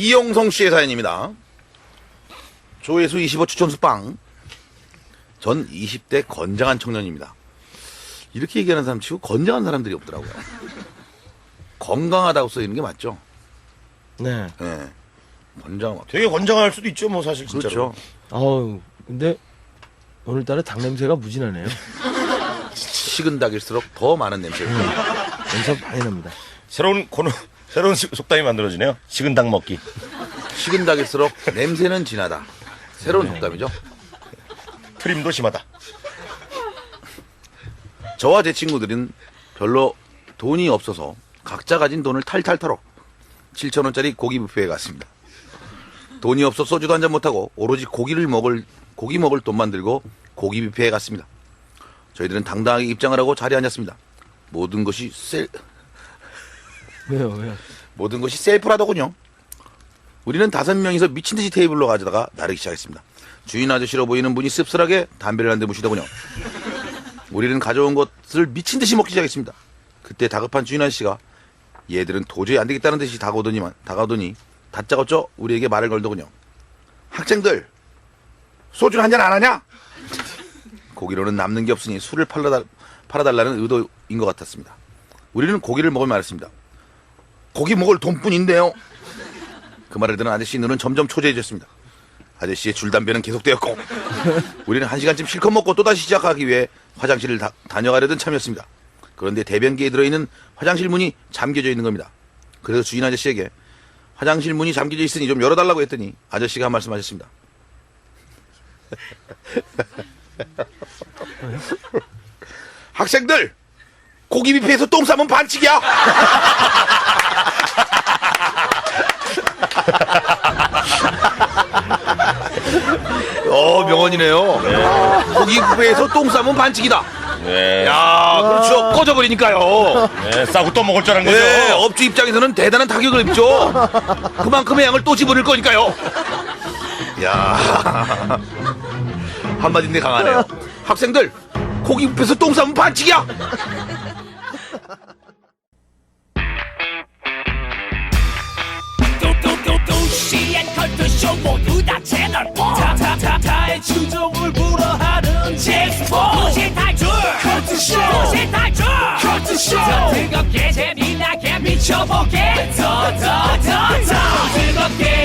이용성 씨의 사연입니다. 조회수 25 추천수 빵. 전 20대 건장한 청년입니다. 이렇게 얘기하는 사람 치고 건장한 사람들이 없더라고요. 건강하다고 써있는 게 맞죠? 네. 예. 건장, 되게 건장할 수도 있죠, 뭐 사실 진짜로. 그렇죠. 아우, 근데 오늘따라 닭 냄새가 무진하네요. 식은 닭일수록 더 많은 냄새가 납니다. 냄새 많이 납니다. 새로운 코너, 새로운 시- 속담이 만들어지네요. 식은 닭 먹기. 식은 닭일수록 냄새는 진하다. 새로운 속담이죠. 트림도 심하다. 저와 제 친구들은 별로 돈이 없어서 각자 가진 돈을 탈탈 털어 7천 원짜리 고기 뷔페에 갔습니다. 돈이 없어 소주도 한잔 못하고 오로지 고기를 먹을, 고기 먹을 돈만 들고 고기 뷔페에 갔습니다. 저희들은 당당하게 입장을 하고 자리에 앉았습니다. 모든 것이 셀, 왜요, 왜요? 모든 것이 셀프라더군요. 우리는 다섯 명이서 미친 듯이 테이블로 가져다가 나르기 시작했습니다. 주인 아저씨로 보이는 분이 씁쓸하게 담배를 한 대 무시더군요. 우리는 가져온 것을 미친 듯이 먹기 시작했습니다. 그때 다급한 주인 아저씨가 얘들은 도저히 안 되겠다는 듯이 다가오더니만 다가오더니 다짜고짜 우리에게 말을 걸더군요. 학생들 소주 한 잔 안 하냐? 고기로는 남는 게 없으니 술을 팔아달, 팔아달라는 의도인 것 같았습니다. 우리는 고기를 먹을 말했습니다. 고기 먹을 돈뿐인데요. 그 말을 들은 아저씨 눈은 점점 초조해졌습니다. 아저씨의 줄담배는 계속되었고 우리는 한 시간쯤 실컷 먹고 또다시 시작하기 위해 화장실을 다, 다녀가려던 참이었습니다. 그런데 대변기에 들어있는 화장실 문이 잠겨져 있는 겁니다. 그래서 주인 아저씨에게 화장실 문이 잠겨져 있으니 좀 열어달라고 했더니 아저씨가 한 말씀 하셨습니다. 학생들 고기 뷔페에서 똥 싸면 반칙이야. 어 명언이네요. 고기 뷔페에서 똥 싸면 반칙이다. 네. 야 그렇죠 꺼져버리니까요. 네, 싸고 또 먹을 줄 아는 거죠. 네, 업주 입장에서는 대단한 타격을 입죠. 그만큼의 양을 또 집어넣을 거니까요. 야 한마디인데 강하네요. 학생들 고기 뷔페에서 똥 싸면 반칙이야. 나의 추종을 불허하는 잭스포. 무시 탈출. 커트쇼. 무시 탈출. 커트쇼. 더 뜨겁게 재미나게 미쳐보게. 더더더더. 뜨겁게